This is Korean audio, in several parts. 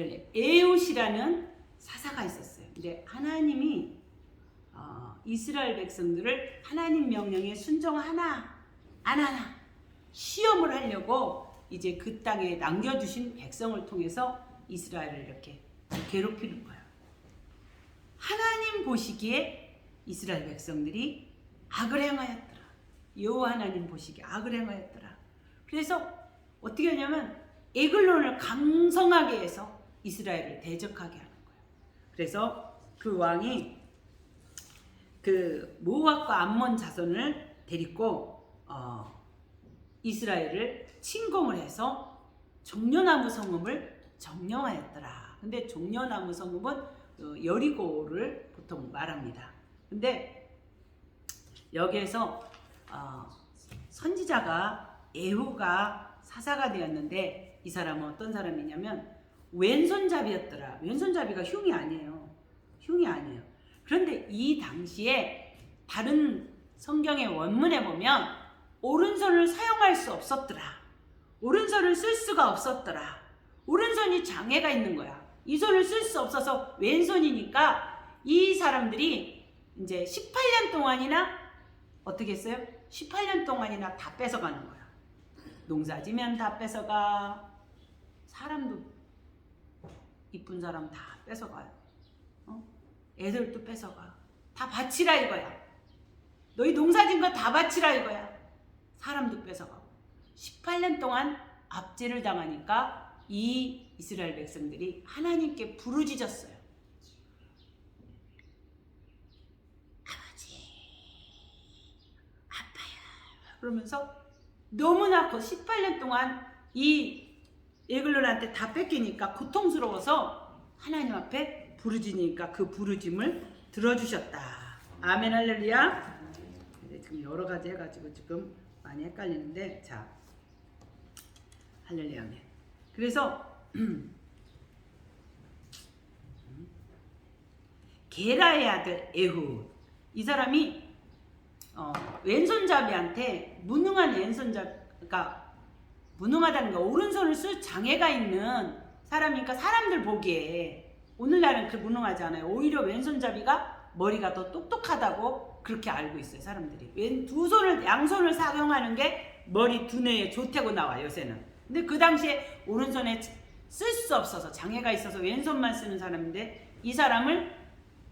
할렐루야. 에웃이라는 사사가 있었어요. 근데 하나님이 어, 이스라엘 백성들을 하나님 명령에 순종하나 안 하나 시험을 하려고 이제 그 땅에 남겨주신 백성을 통해서 이스라엘을 이렇게 괴롭히는 거예요. 하나님 보시기에 이스라엘 백성들이 악을 행하였더라. 여호와 하나님 보시기에 악을 행하였더라. 그래서 어떻게 하냐면 에글론을 강성하게 해서 이스라엘을 대적하게 하는 거예요. 그래서 그 왕이 그 모압과 암몬 자손을 데리고 어, 이스라엘을 침공을 해서 종려나무 성읍을 점령하였더라. 근데 종려나무 성읍은 어, 여리고를 보통 말합니다. 근데 여기에서 어, 선지자가 에후가 사사가 되었는데 이 사람은 어떤 사람이냐면 왼손잡이였더라. 왼손잡이가 흉이 아니에요. 흉이 아니에요. 그런데 이 당시에 다른 성경의 원문에 보면 오른손을 사용할 수 없었더라. 오른손을 쓸 수가 없었더라. 오른손이 장애가 있는 거야. 이 손을 쓸 수 없어서 왼손이니까 이 사람들이 이제 18년 동안이나 어떻게 했어요? 18년 동안이나 다 뺏어가는 거야. 농사 지면 다 뺏어가. 사람도 이쁜 사람 다 뺏어가요. 어? 애들도 뺏어가. 다 바치라 이거야. 너희 농사 진 거 다 바치라 이거야. 사람도 뺏어가고. 18년 동안 압제를 당하니까 이 이스라엘 백성들이 하나님께 부르짖었어요. 아버지, 아파요. 그러면서 너무나 그 18년 동안 이 에글론한테 다 뺏기니까 고통스러워서 하나님 앞에 부르짖으니까 그 부르짐을 들어주셨다. 아멘 할렐루야. 네, 지금 여러 가지 해가지고 지금 많이 헷갈리는데 자 할렐루야 아멘. 그래서 게라의 아들 에후 이 사람이 어, 왼손잡이한테 무능한 왼손잡이가 무능하다는 거 오른손을 쓸 장애가 있는 사람이니까 사람들 보기에 오늘날은 그 무능하지 않아요. 오히려 왼손잡이가 머리가 더 똑똑하다고 그렇게 알고 있어요 사람들이. 왼 두 손을 양손을 사용하는 게 머리 두뇌에 좋다고 나와 요새는. 근데 그 당시에 오른손에 쓸 수 없어서 장애가 있어서 왼손만 쓰는 사람인데 이 사람을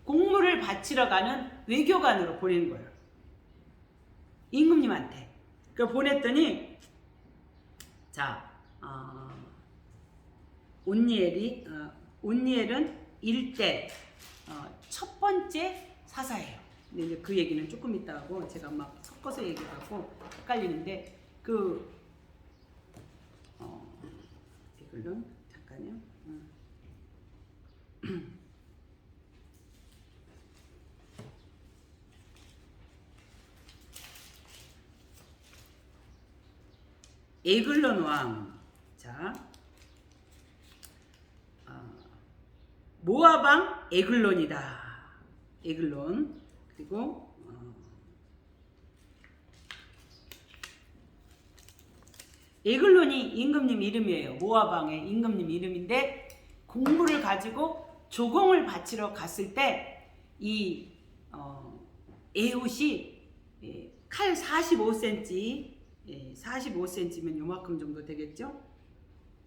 공물을 바치러 가는 외교관으로 보내는 거예요. 임금님한테. 그 보냈더니 자 어, 온니엘이 어, 온니엘은 일대 어, 첫 번째 사사예요. 근데 이제 그 얘기는 조금 이따 하고 제가 막 섞어서 얘기하고 헷갈리는데 그 어, 이걸로 잠깐요. 음. 에글론 왕. 자, 어, 모아방 에글론이다. 에글론 그리고 어, 에글론이 임금님 이름이에요. 모아방의 임금님 이름인데 공물을 가지고 조공을 바치러 갔을 때이 어, 에웃이 예, 칼 45cm, 예, 45cm면 요만큼 정도 되겠죠?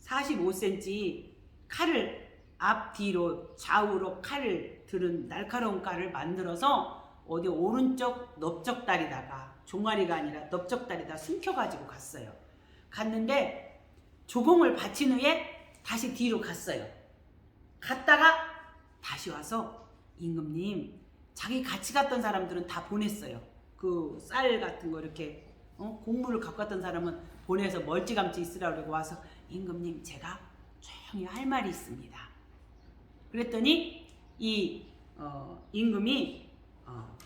45cm 칼을 앞 뒤로 좌우로 칼을 들은 날카로운 칼을 만들어서 어디 오른쪽 넓적다리다가 종아리가 아니라 넓적다리다 숨겨가지고 갔어요. 갔는데 조공을 바친 후에 다시 뒤로 갔어요. 갔다가 다시 와서 임금님 자기 같이 갔던 사람들은 다 보냈어요. 그 쌀 같은 거 이렇게 어? 갖고 갔던 사람은 보내서 멀찌감치 있으라 그러고 와서 임금님 제가 조용히 할 말이 있습니다. 그랬더니 이 어, 임금이 어,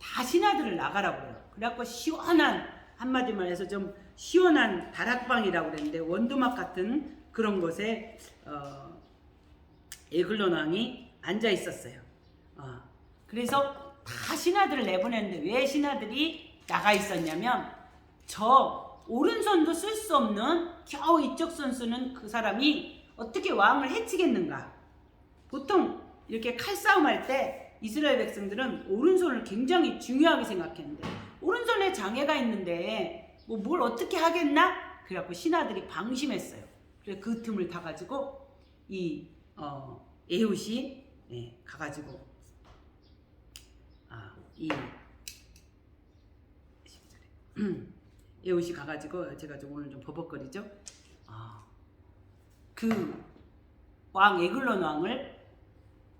다 신하들을 나가라고 그래요. 그래갖고 시원한 한마디만 해서 좀 시원한 다락방이라고 그랬는데 원두막 같은 그런 곳에 어, 에글론 왕이 앉아 있었어요. 어, 그래서 다 신하들을 내보냈는데 왜 신하들이 나가 있었냐면 저 오른손도 쓸 수 없는 겨우 이쪽 손 쓰는 그 사람이 어떻게 왕을 해치겠는가? 보통 이렇게 칼싸움할 때 이스라엘 백성들은 오른손을 굉장히 중요하게 생각했는데 오른손에 장애가 있는데 뭐 뭘 어떻게 하겠나? 그래갖고 신하들이 방심했어요. 그래서 그 틈을 타가지고 이 어, 에웃이 예, 가가지고 아, 이 에웃이 가가지고 제가 좀 오늘 좀 버벅거리죠. 아, 그왕 에글론 왕을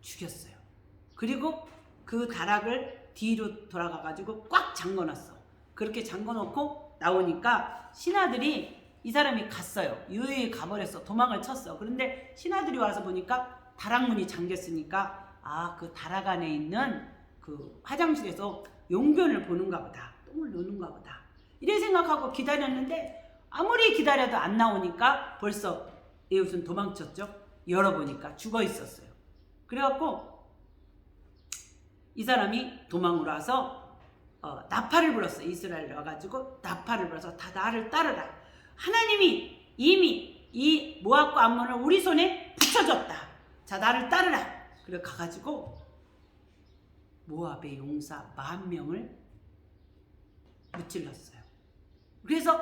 죽였어요. 그리고 그 다락을 뒤로 돌아가가지고 꽉 잠궈놨어. 그렇게 잠궈놓고 나오니까 신하들이 이 사람이 갔어요. 유유히 가버렸어. 도망을 쳤어. 그런데 신하들이 와서 보니까 다락문이 잠겼으니까 아 그 다락 안에 있는 그 화장실에서 용변을 보는가 보다. 똥을 놓는가 보다. 이래 생각하고 기다렸는데 아무리 기다려도 안 나오니까 벌써 에웃은 도망쳤죠. 열어보니까 죽어 있었어요. 그래갖고 이 사람이 도망을 와서 어, 나팔을 불었어. 이스라엘 와가지고 나팔을 불어서 다 나를 따르라. 하나님이 이미 이 모압과 암몬을 우리 손에 붙여줬다. 자 나를 따르라. 그래 가가지고 모압의 용사 만 명을 무찔렀어요. 그래서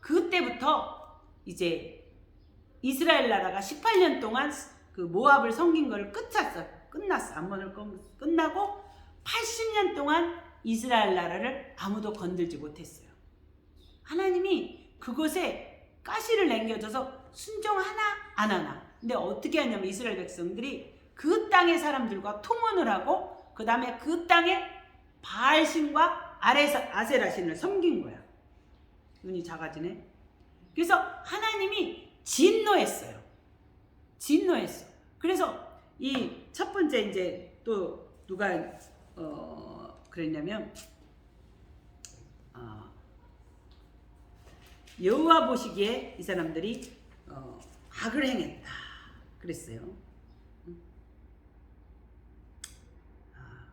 그때부터 이제 이스라엘 나라가 18년 동안 그 모압을 섬긴 거를 끝났어. 끝났어. 암몬을 끝- 끝나고 80년 동안 이스라엘 나라를 아무도 건들지 못했어요. 하나님이 그곳에 가시를 남겨줘서 순종 하나 안 하나. 근데 어떻게 하냐면 이스라엘 백성들이 그 땅의 사람들과 통혼을 하고 그 다음에 그 땅에 바알신과 아세라신을 섬긴 거야. 눈이 작아지네. 그래서 하나님이 진노했어요. 진노했어. 그래서 이 첫 번째 이제 또 누가 어 그랬냐면 아, 여호와 보시기에 이 사람들이 어, 악을 행했다. 그랬어요. 아,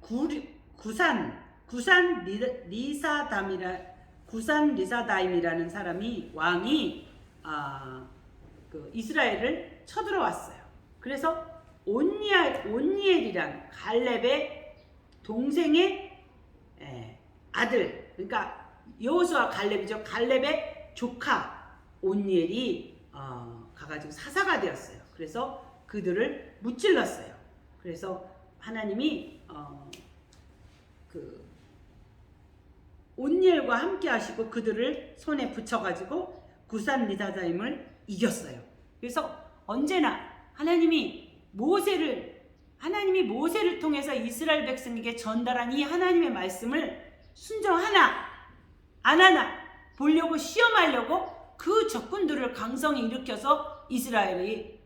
구, 구산 구산 리, 리사담이라 구산 리사다임이라는 사람이 왕이 아, 그 이스라엘을 쳐들어왔어요. 그래서 온니엘 온니엘이란 갈렙의 동생의 예, 아들 그러니까 여호수아 갈렙이죠. 갈렙의 조카 온니엘이 어, 가가지고 사사가 되었어요. 그래서 그들을 무찔렀어요. 그래서 하나님이 어, 그 온니엘과 함께 하시고 그들을 손에 붙여가지고 구산 리다다임을 이겼어요. 그래서 언제나 하나님이 모세를 하나님이 모세를 통해서 이스라엘 백성에게 전달한 이 하나님의 말씀을 순종하나 안 하나 보려고 시험하려고 그 적군들을 강성히 일으켜서 이스라엘이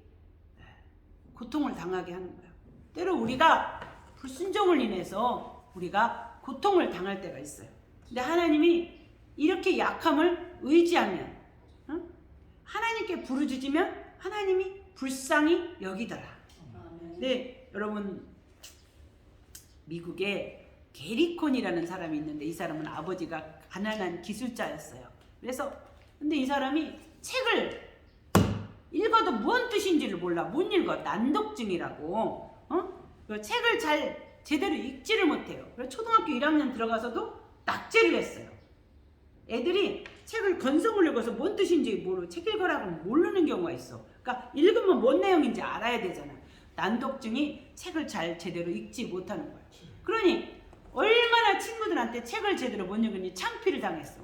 고통을 당하게 하는 거예요. 때로 우리가 불순종을 인해서 우리가 고통을 당할 때가 있어요. 근데 하나님이 이렇게 약함을 의지하면 응? 하나님께 부르짖으면 하나님이 불쌍히 여기더라. 네, 여러분 미국에 게리콘이라는 사람이 있는데 이 사람은 아버지가 가난한 기술자였어요. 그래서 근데 이 사람이 책을 읽어도 뭔 뜻인지를 몰라. 못 읽어. 난독증이라고. 어? 그 책을 잘 제대로 읽지를 못해요. 그래서 초등학교 1학년 들어가서도 낙제를 했어요. 애들이 책을 건성을 읽어서 뭔 뜻인지 모르고 책 읽으라고 모르는 경우가 있어. 그러니까 읽으면 뭔 내용인지 알아야 되잖아. 난독증이 책을 잘 제대로 읽지 못하는 거야. 그러니 얼마나 친구들한테 책을 제대로 못 읽으니 창피를 당했어.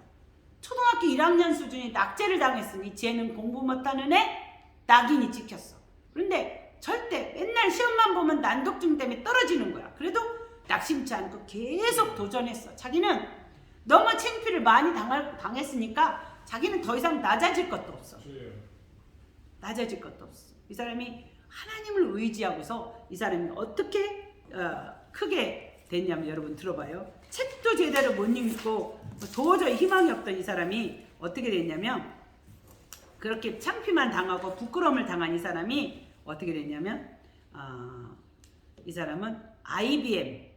초등학교 1학년 수준이 낙제를 당했으니 쟤는 공부 못하는 애 낙인이 찍혔어. 그런데 절대 맨날 시험만 보면 난독증 때문에 떨어지는 거야. 그래도 낙심치 않고 계속 도전했어. 자기는 너무 창피를 많이 당할, 당했으니까 자기는 더 이상 낮아질 것도 없어. 낮아질 것도 없어. 이 사람이 하나님을 의지하고서 이 사람이 어떻게 어, 크게 됐냐면 여러분 들어봐요. 책도 제대로 못 읽고 도저히 희망이 없던 이 사람이 어떻게 됐냐면 그렇게 창피만 당하고 부끄러움을 당한 이 사람이 어떻게 됐냐면 어, 이 사람은 IBM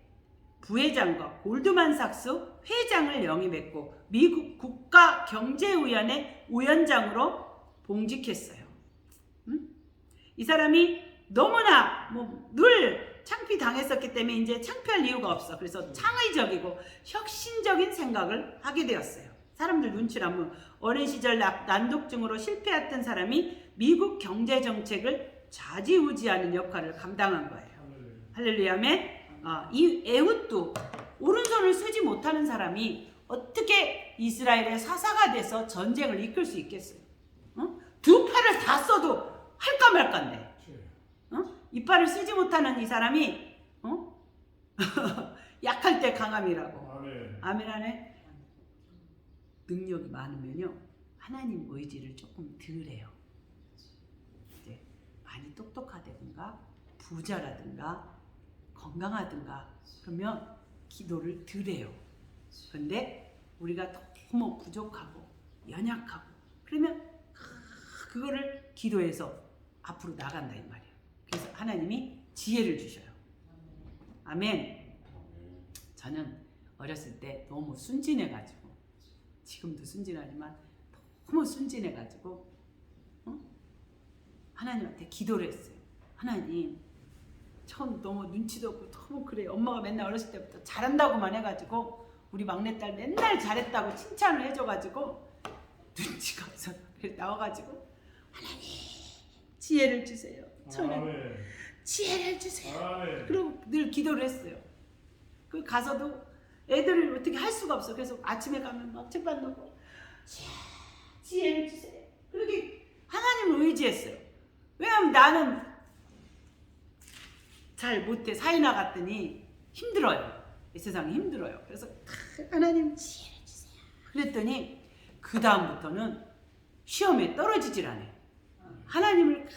부회장과 골드만삭스 회장을 영입했고 미국 국가경제위원회 위원장으로 봉직했어요. 이 사람이 너무나 뭐 늘 창피 당했었기 때문에 이제 창피할 이유가 없어. 그래서 창의적이고 혁신적인 생각을 하게 되었어요. 사람들 눈치를 보면 어린 시절 난- 난독증으로 실패했던 사람이 미국 경제 정책을 좌지우지하는 역할을 감당한 거예요. 할렐루야멘. 아, 이 에훗도 오른손을 쓰지 못하는 사람이 어떻게 이스라엘의 사사가 돼서 전쟁을 이끌 수 있겠어요? 어? 두 팔을 다 써도 할까 말까인데. 어? 이빨을 쓰지 못하는 이 사람이 어? 약할 때 강함이라고. 아멘. 아멘 하네. 능력이 많으면요 하나님 의지를 조금 덜 해요. 이제 많이 똑똑하다든가 부자라든가 건강하든가 그러면 기도를 덜해요. 그런데 우리가 너무 부족하고 연약하고 그러면 그거를 기도해서 앞으로 나간다 이 말이에요. 그래서 하나님이 지혜를 주셔요. 아멘. 저는 어렸을 때 너무 순진해가지고 지금도 순진하지만 너무 순진해가지고 어? 하나님한테 기도를 했어요. 하나님, 전 너무 눈치도 없고 너무 그래. 엄마가 맨날 어렸을 때부터 잘한다고만 해가지고 우리 막내딸 맨날 잘했다고 칭찬을 해줘가지고 눈치가 없어. 그래서 나와가지고 하나님 지혜를 주세요. 저는 아멘. 지혜를 주세요. 아멘. 그리고 늘 기도를 했어요. 그 가서도 애들을 어떻게 할 수가 없어. 그래서 아침에 가면 막 책반 놓고 지혜, 지혜를 주세요. 그렇게 하나님을 의지했어요. 왜냐하면 나는 잘 못해 사회 나갔더니 힘들어요. 이 세상이 힘들어요. 그래서 하나님 지혜를 주세요. 그랬더니 그 다음부터는 시험에 떨어지질 않아요. 하나님을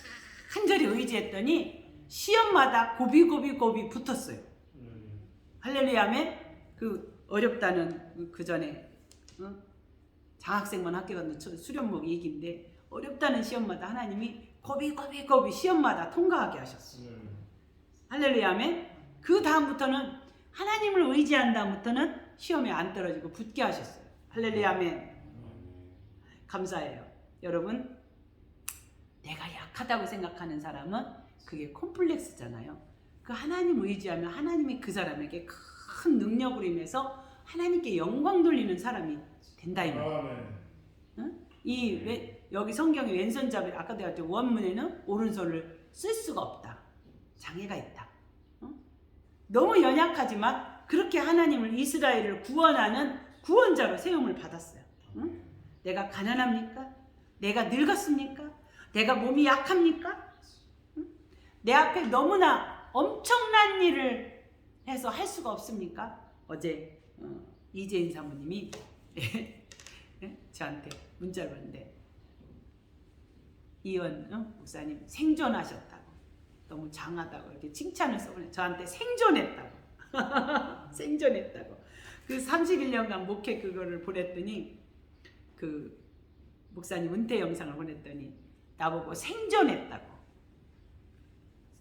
간절히 의지했더니 시험마다 고비고비고비 붙었어요. 음. 할렐루야면 그 어렵다는 그- 그 전에 어? 장학생만 학교 저 수련목 얘기인데 어렵다는 시험마다 하나님이 고비 고비 고비 시험마다 통과하게 하셨어. 음. 할렐루야면 그 다음부터는 하나님을 의지한 다음부터는 시험에 안 떨어지고 붙게 하셨어요. 할렐루야멘. 감사해요. 여러분, 내가 약하다고 생각하는 사람은 그게 콤플렉스잖아요. 그 하나님 의지하면 하나님이 그 사람에게 큰 능력으로 인해서 하나님께 영광 돌리는 사람이 된다 이 말이에요. 아멘. 이 왼- 여기 성경의 왼손잡이 아까 내가 했죠 원문에는 오른손을 쓸 수가 없다. 장애가 있다. 어? 너무 연약하지만 그렇게 하나님을 이스라엘을 구원하는 구원자로 세움을 받았어요. 응? 내가 가난합니까? 내가 늙었습니까? 내가 몸이 약합니까? 응? 내 앞에 너무나 엄청난 일을 해서 할 수가 없습니까? 어제 어, 이재인 사모님이 예? 저한테 문자를 왔는데 이원 어? 목사님 생존하셨다고 너무 장하다고 이렇게 칭찬을 써보내 저한테 생존했다고. 생존했다고. 그 31년간 목회 그거를 보냈더니 그 목사님 은퇴 영상을 보냈더니 나보고 생존했다고.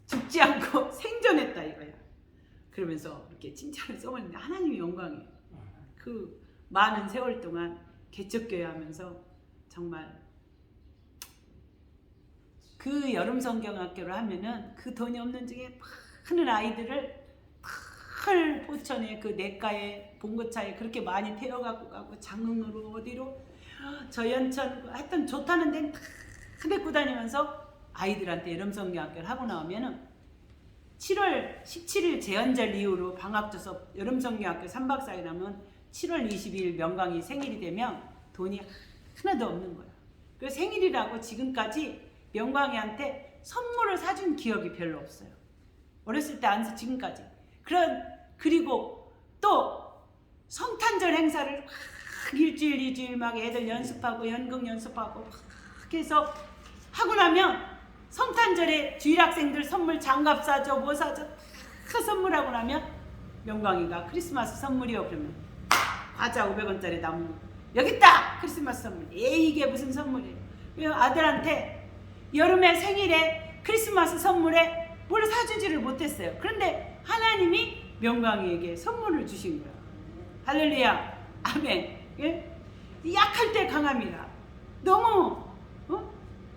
죽지 않고 생존했다 이거야. 그러면서 이렇게 칭찬을 써보냈는데 하나님이 영광이에요. 그 많은 세월 동안 개척교회 하면서 정말 그 여름 성경학교를 하면은 그 돈이 없는 중에 많은 아이들을 큰 포천에 그 내과에 봉고차에 그렇게 많이 태워갖고 가고 장흥으로 어디로 저연천 하여튼 좋다는 데는 다 데리고 다니면서 아이들한테 여름 성경학교를 하고 나오면은 7월 17일 제헌절 이후로 방학 줘서 여름 성경학교 3박 4일 하면 7월 22일 명강이 생일이 되면 돈이 하나도 없는 거야. 그 생일이라고 지금까지 명광이한테 선물을 사준 기억이 별로 없어요. 어렸을 때 안서 지금까지. 그런 그리고 또 성탄절 행사를 막 일주일 이주일 막 애들 연습하고 연극 연습하고 막 해서 하고 나면 성탄절에 주일 학생들 선물 장갑 사줘 뭐 사줘 다 선물하고 나면 명광이가 크리스마스 선물이요 그러면. 과자 500원짜리 남은 여기 있다! 크리스마스 선물. 예 이게 무슨 선물이에요? 아들한테 여름에 생일에 크리스마스 선물에 뭘 사주지를 못했어요 그런데 하나님이 명광이에게 선물을 주신 거야 할렐루야 아멘 예? 약할 때 강함이라 너무 어?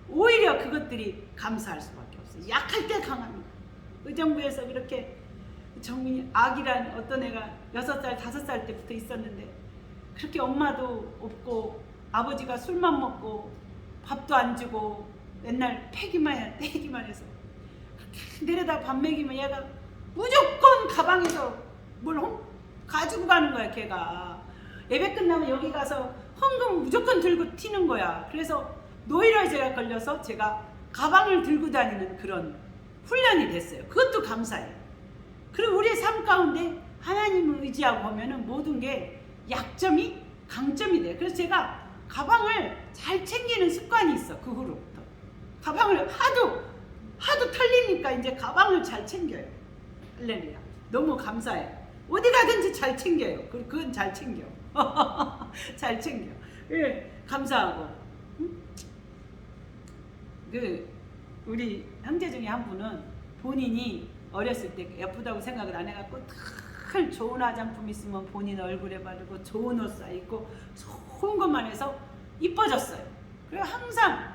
오히려 그것들이 감사할 수밖에 없어 없어요. 약할 때 강합니다. 의정부에서 그렇게 정민이 아기란 어떤 애가 여섯 살 다섯 살 때부터 있었는데 그렇게 엄마도 없고 아버지가 술만 먹고 밥도 안 주고 맨날 패기만 해 떼기만 해서. 내려다 밥 먹이면 얘가 무조건 가방에서 뭘 홈- 가지고 가는 거야 걔가. 예배 끝나면 여기 가서 헌금 무조건 들고 튀는 거야. 그래서 노이로제가 걸려서 제가 가방을 들고 다니는 그런 훈련이 됐어요. 그것도 감사해요 그리고 우리의 삶 가운데 하나님을 의지하고 보면은 모든 게 약점이 강점이 돼요 그래서 제가 가방을 잘 챙기는 습관이 있어 그 후로부터 가방을 하도 하도 털리니까 이제 가방을 잘 챙겨요. 할렐루야. 너무 감사해. 어디 가든지 잘 챙겨요. 그- 그건 잘 챙겨. 잘 챙겨. 예, 감사하고. 응? 그 우리 형제 중에 한 분은 본인이 어렸을 때 예쁘다고 생각을 안 해갖고 늘 좋은 화장품 있으면 본인 얼굴에 바르고 좋은 옷 사입고 좋은 것만 해서 이뻐졌어요. 그리고 항상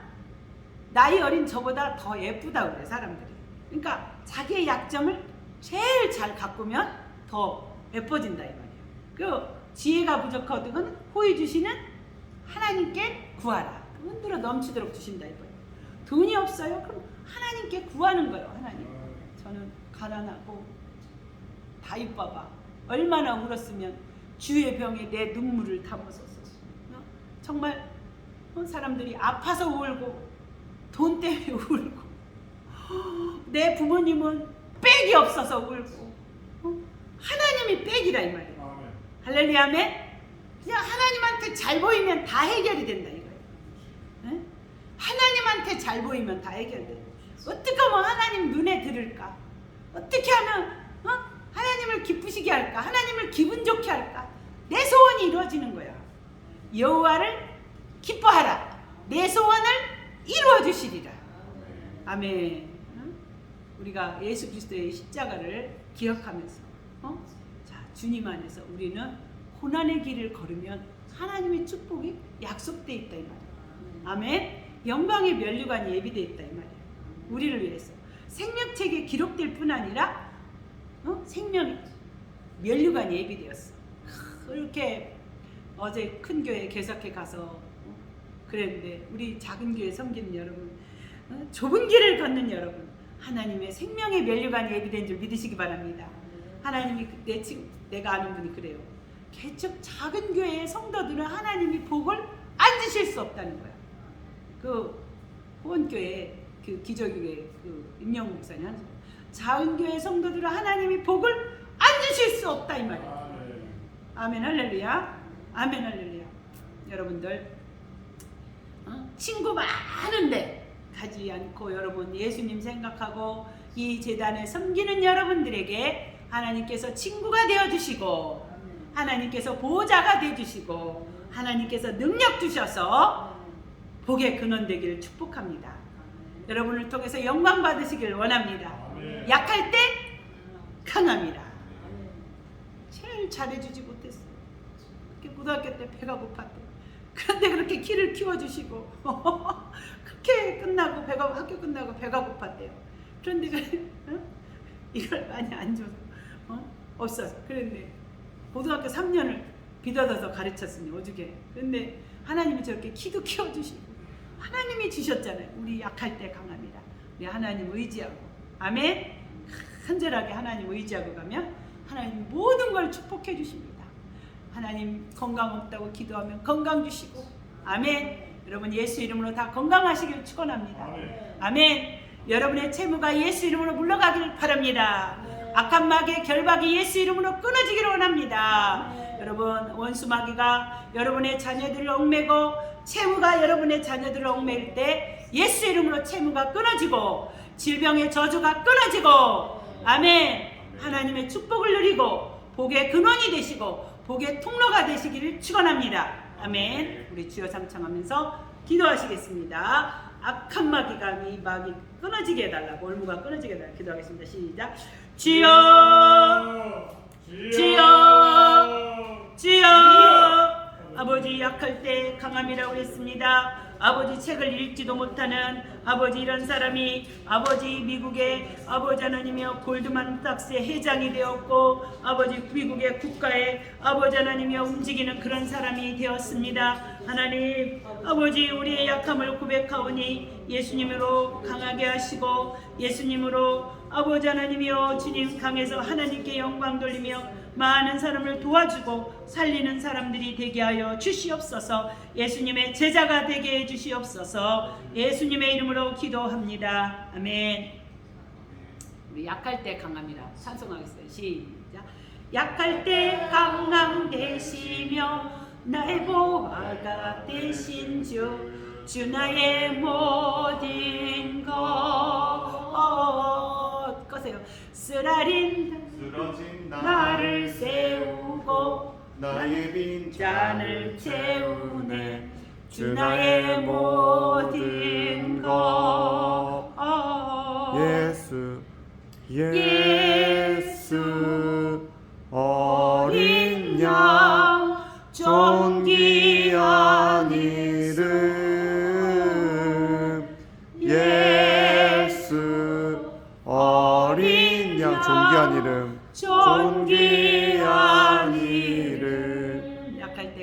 나이 어린 저보다 더 예쁘다 그래 사람들이. 그러니까 자기의 약점을 제일 잘 가꾸면 더 예뻐진다 이 말이에요. 그 지혜가 부족하거든 호의 주시는 하나님께 구하라. 흔들어 넘치도록 주신다 이 말이에요. 돈이 없어요? 그럼 하나님께 구하는 거예요. 하나님. 저는 가난하고 다 이뻐봐. 얼마나 울었으면 주의 병에 내 눈물을 담아서 어? 정말 어, 사람들이 아파서 울고 돈 때문에 울고 내 부모님은 백이 없어서 울고 어? 하나님이 백이라 이 말이에요. 아멘. 할렐루야면 그냥 하나님한테 잘 보이면 다 해결이 된다 이거예요. 예? 하나님한테 잘 보이면 다 해결돼. 어떻게 하면 하나님 눈에 들을까? 어떻게 하면 어? 하나님을 기쁘시게 할까? 하나님을 기분 좋게 할까? 내 소원이 이루어지는 거야. 여호와를 기뻐하라. 내 소원을 이루어 주시리라. 아멘. 응? 우리가 예수 그리스도의 십자가를 기억하면서 어? 자, 주님 안에서 우리는 고난의 길을 걸으면 하나님의 축복이 약속돼 있다 이 말이야. 아멘. 영광의 면류관이 예비돼 있다 이 말이야. 우리를 위해서 생명책에 기록될 뿐 아니라 어? 생명 면류관이 예비되었어. 크, 이렇게 어제 큰 교회 개석해 가서 어? 그랬는데 우리 작은 교회 섬기는 여러분, 어? 좁은 길을 걷는 여러분, 하나님의 생명의 면류관이 예비된 줄 믿으시기 바랍니다. 하나님이 그- 내 지금 내가 아는 분이 그래요. 개척 작은 교회의 성도들은 하나님이 복을 안 주실 수 없다는 거야. 그 호원교회 그 기저교회 그 임영 목사님. 작은 교회 성도들은 하나님이 복을 안 주실 수 없다 이 말이야. 아멘. 아멘 할렐루야. 아멘 할렐루야. 여러분들 어? 친구 많은데 가지 않고 여러분 예수님 생각하고 이 재단에 섬기는 여러분들에게 하나님께서 친구가 되어 주시고 하나님께서 보호자가 되어 주시고 하나님께서 능력 주셔서 복의 근원 되기를 축복합니다. 여러분을 통해서 영광 받으시길 원합니다. 약할 때 강합니다. 제일 잘해주지 못했어. 고등학교 때 배가 고팠대. 그런데 그렇게 키를 키워주시고 그렇게 끝나고 배가 학교 끝나고 배가 고팠대요. 그런데 그, 어? 이걸 많이 안 줘서 어? 없었어. 그런데 고등학교 3년을 비더더서 가르쳤으니 오죽에. 그런데 하나님이 저렇게 키도 키워주시고 하나님이 주셨잖아요. 우리 약할 때 강합니다. 우리 하나님 의지하고 아멘. 간절하게 하나님 의지하고 가면 하나님 모든 걸 축복해 주십니다. 하나님 건강 없다고 기도하면 건강 주시고 아멘. 여러분 예수 이름으로 다 건강하시길 축원합니다. 아멘. 아멘. 여러분의 채무가 예수 이름으로 물러가기를 바랍니다. 악한 마귀의 결박이 예수 이름으로 끊어지기를 원합니다. 여러분 원수 마귀가 여러분의 자녀들을 얽매고 채무가 여러분의 자녀들을 얽매일 때 예수 이름으로 채무가 끊어지고 질병의 저주가 끊어지고 아멘. 하나님의 축복을 누리고 복의 근원이 되시고 복의 통로가 되시기를 축원합니다. 아멘. 우리 주여 삼창하면서 기도하시겠습니다. 악한 마귀가 이 마귀 끊어지게 해달라고 올무가 끊어지게 해달라고 기도하겠습니다. 시작. 주여 주여 주여 아버지 약할 때 강함이라고 했습니다. 아버지 책을 읽지도 못하는 아버지 이런 사람이 아버지 미국의 아버지 하나님이여 골드만삭스의 회장이 되었고 아버지 미국의 국가의 아버지 하나님이여 움직이는 그런 사람이 되었습니다. 하나님 아버지 우리의 약함을 고백하오니 예수님으로 강하게 하시고 예수님으로 아버지 하나님이여 주님 강해서 하나님께 영광 돌리며 많은 사람을 도와주고 살리는 사람들이 되게 하여 주시옵소서. 예수님의 제자가 되게 해 주시옵소서. 예수님의 이름으로 기도합니다. 아멘. 우리 약할 때 강함이라 찬송하겠어요 시작. 약할 때 강함 되시며 나의 보화가 되신 주, 주 나의 모든 나의 빈 잔을 채우네. 주 나의 모든 것. 예수 예수